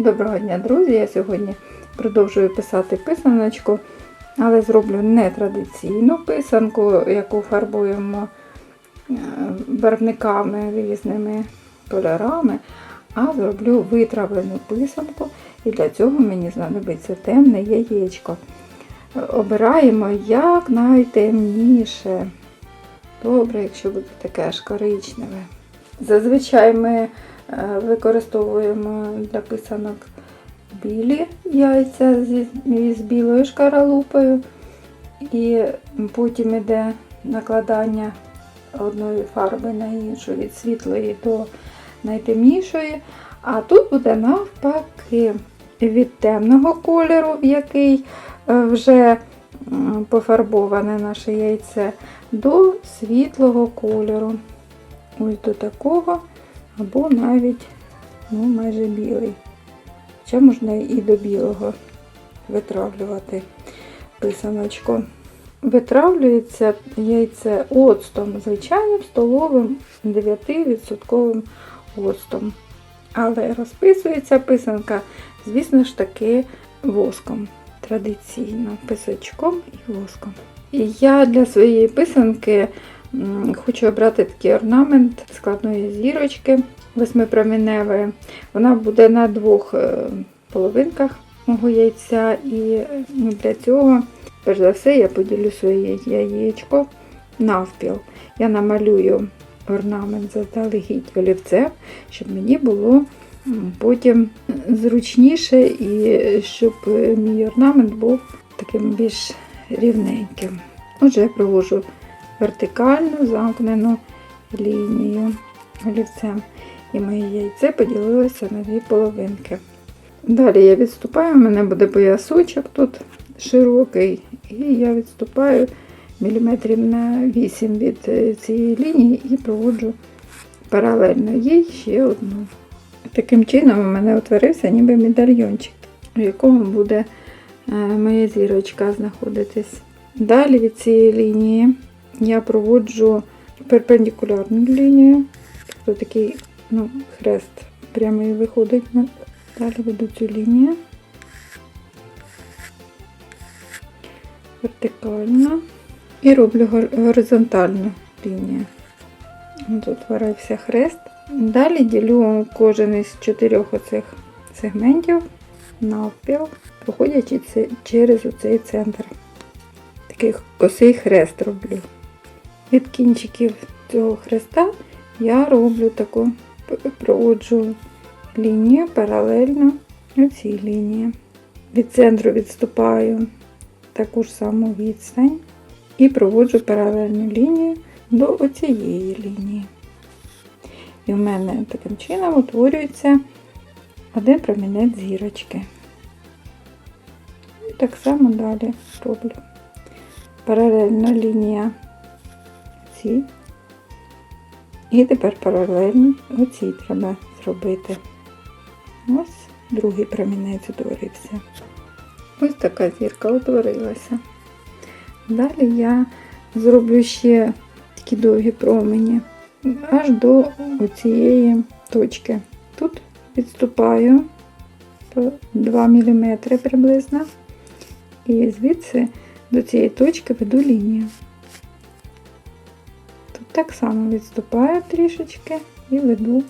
Доброго дня, друзі! Я сьогодні продовжую писати писаночку, але зроблю не традиційну писанку, яку фарбуємо е, барвниками різними кольорами, а зроблю витравлену писанку. І для цього мені знадобиться темне яєчко. Обираємо як найтемніше. Добре, якщо буде таке аж коричневе. Зазвичай ми використовуємо для писанок білі яйця з білою шкаралупою. І потім йде накладання одної фарби на іншу від світлої до найтемнішої. А тут буде навпаки від темного кольору, який е, вже пофарбоване наше яйце, до світлого кольору. Ось до такого, або навіть ну, майже білий. Хоча можна і до білого витравлювати писаночку. Витравлюється яйце оцтом, звичайним столовим 9% оцтом. Але розписується писанка, звісно ж таки, воском. Традиційно писачком і воском. І я для своєї писанки хочу обрати такий орнамент складної зірочки восьмипроміневої. Вона буде на двох е, половинках мого яйця. І ну, для цього, перш за все, я поділю своє яєчко навпіл. Я намалюю орнамент заздалегідь олівцем, щоб мені було потім зручніше і щоб мій орнамент був таким більш рівненьким. Отже, я провожу вертикальну замкнену лінію олівцем. І моє яйце поділилося на дві половинки. Далі я відступаю, у мене буде поясочок тут широкий, і я відступаю міліметрів на 8 від е, цієї лінії і проводжу паралельно їй ще одну. Таким чином у мене утворився ніби медальйончик, у якому буде е, моя зірочка знаходитись. Далі від цієї лінії я проводжу перпендикулярну лінію, тобто такий ну, хрест прямий виходить. Далі веду цю лінію. Вертикально. І роблю горизонтальну лінію. От утворився хрест. Далі ділю кожен із чотирьох оцих сегментів навпіл, проходячи через оцей центр. Такий косий хрест роблю. Від кінчиків цього хреста я роблю таку, проводжу лінію паралельно цій лінії. Від центру відступаю таку ж саму відстань і проводжу паралельну лінію до оцієї лінії. І в мене таким чином утворюється один промінець зірочки. І так само далі роблю. Паралельна лінія ці. І тепер паралельно оці треба зробити. Ось другий промінець утворився. Ось така зірка утворилася. Далі я зроблю ще такі довгі промені аж до цієї точки. Тут відступаю по 2 мм приблизно. І звідси до цієї точки веду лінію. Так само відступаю трішечки і веду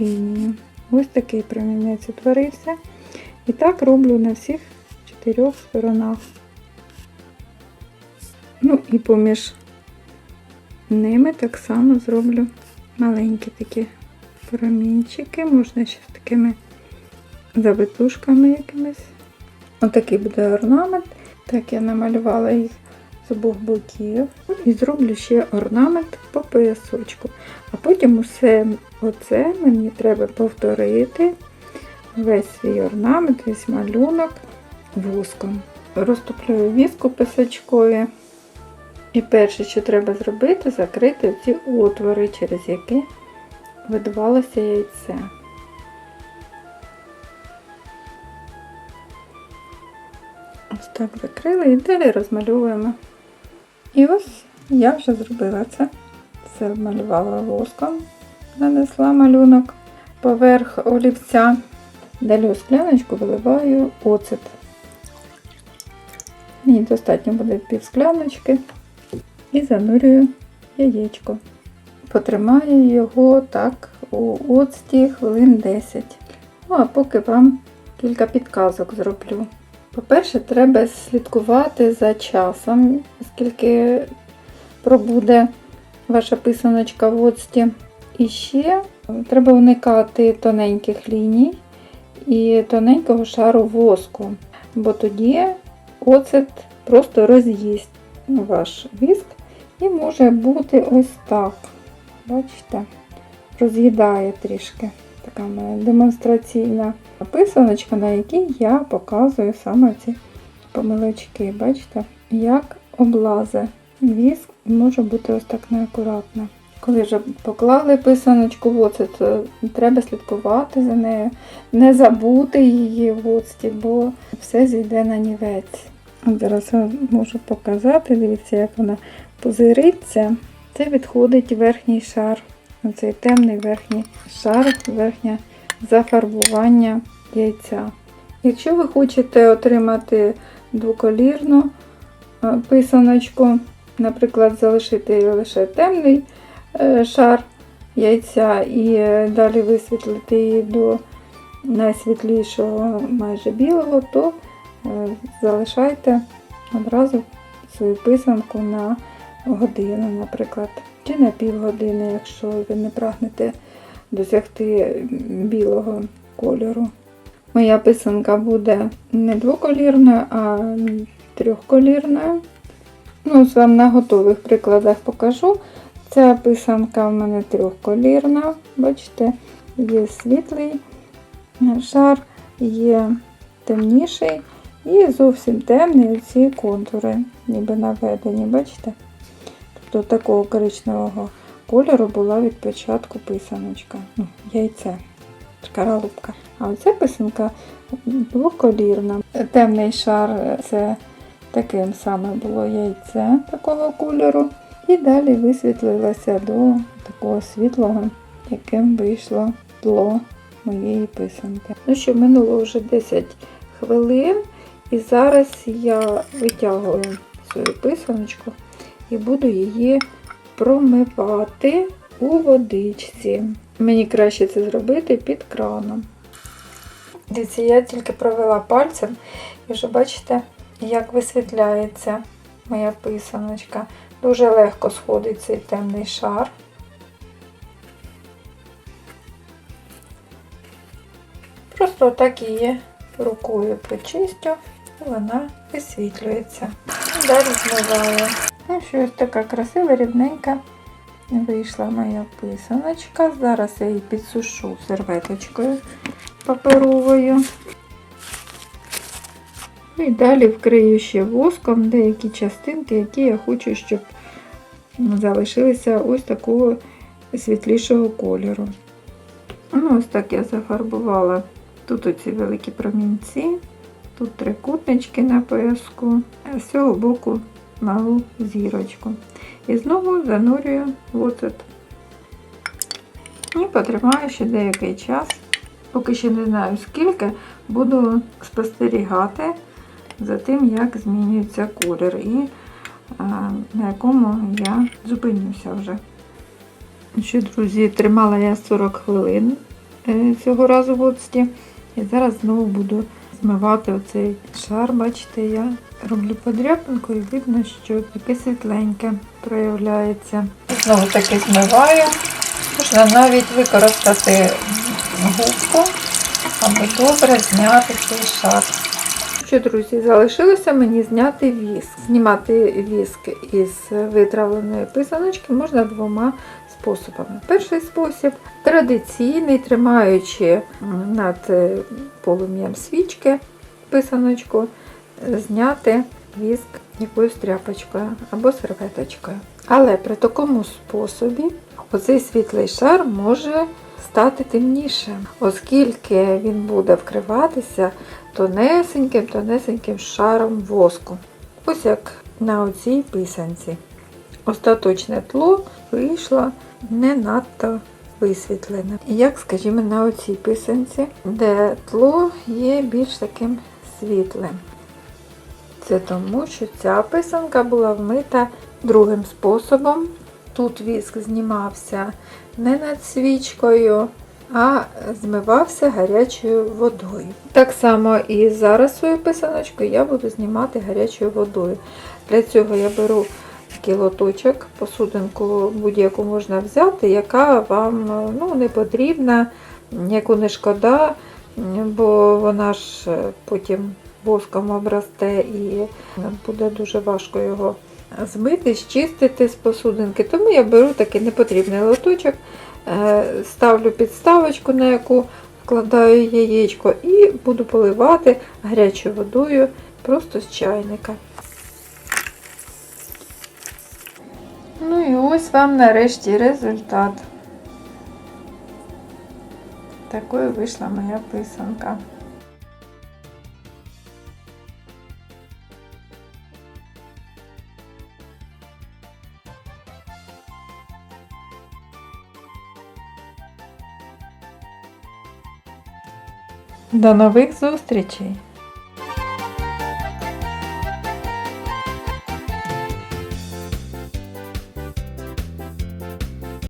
лінію. Ось такий промінець утворився. І так роблю на всіх чотирьох сторонах. Ну і поміж ними так само зроблю маленькі такі промінчики, можна ще з такими завитушками якимись. Отакий буде орнамент. Так я намалювала їх з обох боків. І зроблю ще орнамент по поясочку. А потім усе оце мені треба повторити весь свій орнамент, весь малюнок воском. Розтоплюю віску писачкою. І перше, що треба зробити, закрити ці отвори, через які видавалося яйце. Ось так закрили і далі розмальовуємо. І ось я вже зробила це. Все обмалювала воском, нанесла малюнок поверх олівця. Далі у скляночку виливаю оцет. Мені достатньо буде пів скляночки. І занурюю яєчко. Потримаю його так у оцті хвилин 10. Ну, а поки вам кілька підказок зроблю. По-перше, треба слідкувати за часом, скільки пробуде ваша писаночка в оцті. І ще треба уникати тоненьких ліній і тоненького шару воску, бо тоді оцет просто роз'їсть ваш віск і може бути ось так. Бачите, роз'їдає трішки. Така в демонстраційна писаночка, на якій я показую саме ці помилочки. Бачите, як облазе віск може бути ось так неакуратно. Коли вже поклали писаночку в оцет, то треба слідкувати за нею, не забути її в оцті, бо все зійде на нівець. От зараз я можу показати, дивіться, як вона позириться. Це відходить верхній шар, оцей темний верхній шар, верхнє зафарбування яйця. Якщо ви хочете отримати двоколірну е, писаночку, наприклад, залишити лише темний е, шар яйця і е, далі висвітлити її до найсвітлішого, майже білого, то залишайте одразу свою писанку на годину, наприклад, чи на півгодини, якщо ви не прагнете досягти білого кольору. Моя писанка буде не двоколірною, а трьохколірною. Ну, ось вам на готових прикладах покажу. Ця писанка в мене трьохколірна. Бачите, є світлий шар, є темніший і зовсім темні ці контури, ніби наведені, бачите? Тобто такого коричневого кольору була від початку писаночка. Ну, яйце, шкаралупка. А оця писанка двоколірна. Темний шар це таким саме було яйце такого кольору. І далі висвітлилося до такого світлого, яким вийшло тло моєї писанки. Ну що, минуло вже 10 хвилин, і зараз я витягую свою писаночку і буду її промивати у водичці. Мені краще це зробити під краном. Дивіться, я тільки провела пальцем і вже бачите, як висвітляється моя писаночка. Дуже легко сходить цей темний шар. Просто так її рукою почистю, і вона висвітлюється. Далі змиваю. Ну що, ось така красива, рівненька вийшла моя писаночка. Зараз я її підсушу серветочкою паперовою. І далі вкрию ще воском деякі частинки, які я хочу, щоб залишилися ось такого світлішого кольору. Ну, Ось так я зафарбувала тут оці великі промінці, тут трикутнички на пояску, а з цього боку малу зірочку. І знову занурюю в оцет. І потримаю ще деякий час, поки ще не знаю скільки, буду спостерігати за тим, як змінюється колір і а, на якому я зупинюся вже. Що, друзі, тримала я 40 хвилин е, цього разу в оцті. І зараз знову буду змивати оцей шар. Бачите, я роблю подряпинку і видно, що таке світленьке проявляється. Знову таки змиваю. Можна навіть використати губку, аби добре зняти цей шар. Що, друзі, залишилося мені зняти віск. Знімати віск із витравленої писаночки можна двома способами. Перший спосіб традиційний, тримаючи над полум'ям свічки писаночку, зняти віск якоюсь тряпочкою або серветочкою. Але при такому способі оцей світлий шар може стати темнішим, оскільки він буде вкриватися тонесеньким, тонесеньким шаром воску. Ось як на оцій писанці. Остаточне тло вийшло не надто висвітлене. Як, скажімо, на оцій писанці, де тло є більш таким світлим. Це тому, що ця писанка була вмита другим способом. Тут віск знімався не над свічкою, а змивався гарячою водою. Так само і зараз свою писаночку я буду знімати гарячою водою. Для цього я беру такий лоточок, посудинку будь-яку можна взяти, яка вам ну, не потрібна, яку не шкода, бо вона ж потім воском обрасте і буде дуже важко його змити, щистити з посудинки. Тому я беру такий непотрібний лоточок, е, ставлю підставочку, на яку вкладаю яєчко, і буду поливати гарячою водою просто з чайника. Ну і ось вам нарешті результат. Такою вийшла моя писанка. До нових зустрічей!